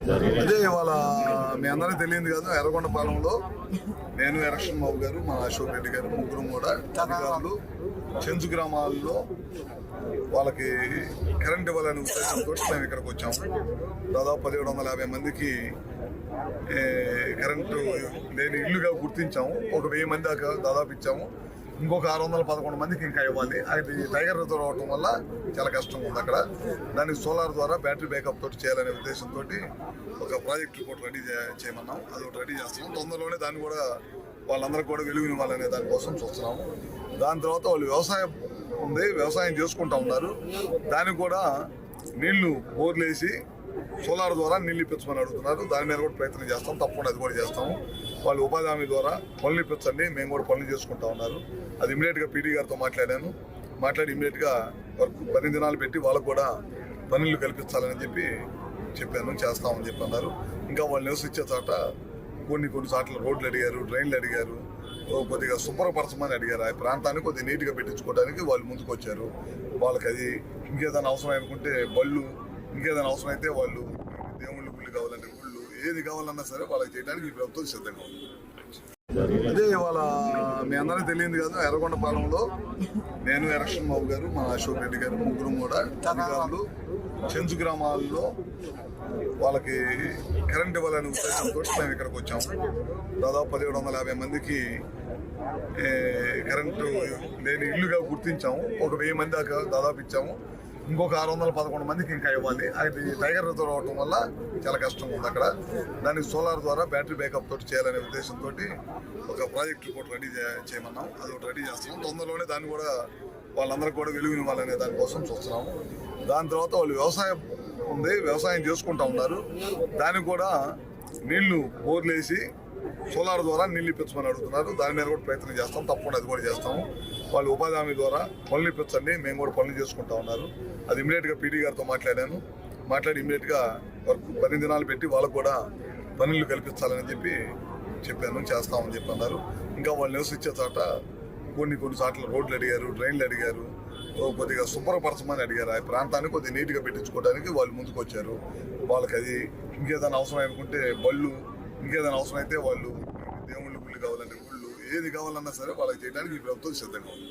అదే ఇవాళ మీ అందరికీ తెలియదు కాదు ఎర్రగొండపాలెంలో నేను ఎరక్షన్ బాబు గారు మా అశోక్ రెడ్డి గారు ముగ్గురు కూడా అధికారులు చెంచు గ్రామాల్లో వాళ్ళకి కరెంట్ ఇవ్వాలనే ఉద్దేశంతో మేము ఇక్కడికి వచ్చాము. దాదాపు పదిహేడు వందల యాభై మందికి కరెంటు లేని ఇల్లుగా గుర్తించాము. ఒక వెయ్యి మంది దాకా దాదాపు ఇచ్చాము. ఇంకొక ఆరు వందల పదకొండు మందికి ఇంకా ఇవ్వాలి. అది టైగర్ రిజర్వ్ అవటం వల్ల చాలా కష్టం ఉంది అక్కడ. దానికి సోలార్ ద్వారా బ్యాటరీ బ్యాకప్ తోటి చేయాలనే ఉద్దేశంతో ఒక ప్రాజెక్ట్ రిపోర్ట్ రెడీ చే- చేయమన్నాం. అది ఒకటి రెడీ చేస్తున్నాం. తొందరలోనే దాన్ని కూడా వాళ్ళందరికీ కూడా వెలుగునివ్వాలనే దానికోసం చూస్తున్నాము. దాని తర్వాత వాళ్ళు వ్యవసాయం ఉంది. వ్యవసాయం చేసుకుంటా ఉన్నారు. దానికి కూడా నీళ్ళు బోర్లేసి సోలార్ ద్వారా నీళ్ళు ఇప్పించమని అడుగుతున్నారు. దాని మీద కూడా ప్రయత్నం చేస్తాం. తప్పకుండా అది కూడా చేస్తాము. వాళ్ళు ఉపాధి హామీ ద్వారా పనులు ఇప్పించండి. మేము కూడా పనులు చేసుకుంటా ఉన్నారు. అది ఇమీడియట్గా పీడీ గారితో మాట్లాడాను. మాట్లాడి ఇమీడియట్గా వర్క్ పని దినాలు పెట్టి వాళ్ళకు కూడా పనులు కల్పించాలని చెప్పి చెప్పాను. చేస్తామని చెప్పి అన్నారు. ఇంకా వాళ్ళు నివసించే చోట కొన్ని కొన్ని చోట్ల రోడ్లు అడిగారు డ్రైన్లు అడిగారు. కొద్దిగా శుభ్రపరచమని అడిగారు. ఆ ప్రాంతాన్ని కొద్దిగా నీట్గా పెట్టించుకోవడానికి వాళ్ళు ముందుకు వచ్చారు వాళ్ళకి అది ఇంకేదైనా అవసరం అనుకుంటే బళ్ళు ఇంకేదైనా అవసరమైతే వాళ్ళు దేవుళ్ళు గుళ్ళు కావాలంటే గుళ్ళు ఏది కావాలన్నా సరే వాళ్ళకి చేయడానికి ఈ ప్రభుత్వం సిద్ధంగా ఉంది. అదే ఇవాళ మీ అందరికీ తెలియదు కాదు ఎర్రగొండపాలెంలో నేను ఎరక్షన్ బాబు గారు మా అశోక్ రెడ్డి గారు ముగ్గురు కూడా అధికారులు చెంచు గ్రామాల్లో వాళ్ళకి కరెంట్ ఇవ్వాలనే ఉద్దేశంతో మేము ఇక్కడికి వచ్చాము దాదాపు పదిహేడు వందల యాభై మందికి కరెంటు లేని ఇల్లుగా గుర్తించాము. ఒక వెయ్యి మంది దాకా దాదాపు ఇచ్చాము. ఇంకొక ఆరు వందల పదకొండు మందికి ఇంకా ఇవ్వాలి. అది టైగర్ రిజర్వ్ అవటం వల్ల చాలా కష్టం ఉంది అక్కడ. దానికి సోలార్ ద్వారా బ్యాటరీ బ్యాకప్ తోటి చేయాలనే ఉద్దేశంతో ఒక ప్రాజెక్ట్ రిపోర్ట్ రెడీ చేయమన్నాం. అది ఒకటి రెడీ చేస్తున్నాం. తొందరలోనే దాన్ని కూడా వాళ్ళందరికీ కూడా వెలుగునివ్వాలనే దానికోసం చూస్తున్నాము. దాని తర్వాత వాళ్ళు వ్యవసాయం ఉంది. వ్యవసాయం చేసుకుంటా ఉన్నారు. దానికి కూడా నీళ్ళు బోర్లేసి సోలార్ ద్వారా నీళ్ళు ఇప్పించమని అడుగుతున్నారు. దాని మీద కూడా ప్రయత్నం చేస్తాం. తప్పకుండా అది కూడా చేస్తాము. వాళ్ళు ఉపాధి హామీ ద్వారా పనులు ఇప్పించండి. మేము కూడా పనులు చేసుకుంటా ఉన్నారు. అది ఇమీడియట్గా పీడీ గారితో మాట్లాడాను. మాట్లాడి ఇమీడియట్గా వర్క్ పని దినాలు పెట్టి వాళ్ళకు కూడా పనులు కల్పించాలని చెప్పి చెప్పాను చేస్తామని చెప్పి అన్నారు. ఇంకా వాళ్ళు నివసించే చోట కొన్ని కొన్ని చోట్ల రోడ్లు అడిగారు డ్రైన్లు అడిగారు కొద్దిగా శుభ్రపరచమని అడిగారు. ఆ ప్రాంతాన్ని కొద్దిగా నీట్గా పెట్టించుకోవడానికి వాళ్ళు ముందుకు వచ్చారు వాళ్ళకి అది ఇంకేదైనా అవసరం అనుకుంటే బళ్ళు ఇంకేదైనా అవసరం అయితే వాళ్ళు దేవుళ్ళు గుళ్ళు కావాలంటే గుళ్ళు ఏది కావాలన్నా సరే వాళ్ళకి చేయడానికి ఈ ప్రభుత్వం సిద్ధంగా ఉంది.